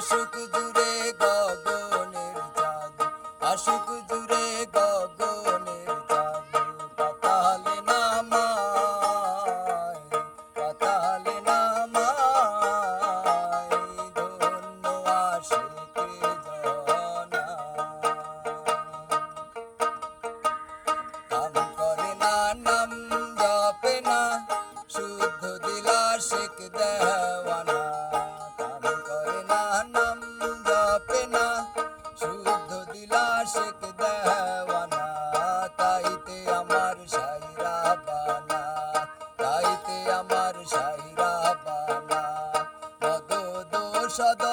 আশুক জুড়ে গগনের চাঁদ আশুক জুড়ে গগনের চাঁদ, পাতালে নামায় পাতালে নামায়, ধন্য করে না, নাম জপে না, শুদ্ধ দিলা শেখ দেওয়ানা শেখ দেওয়ানা তাইতে আমার সাইরা বানা তাইতে আমার সাইরা বানা। মদ দোষদ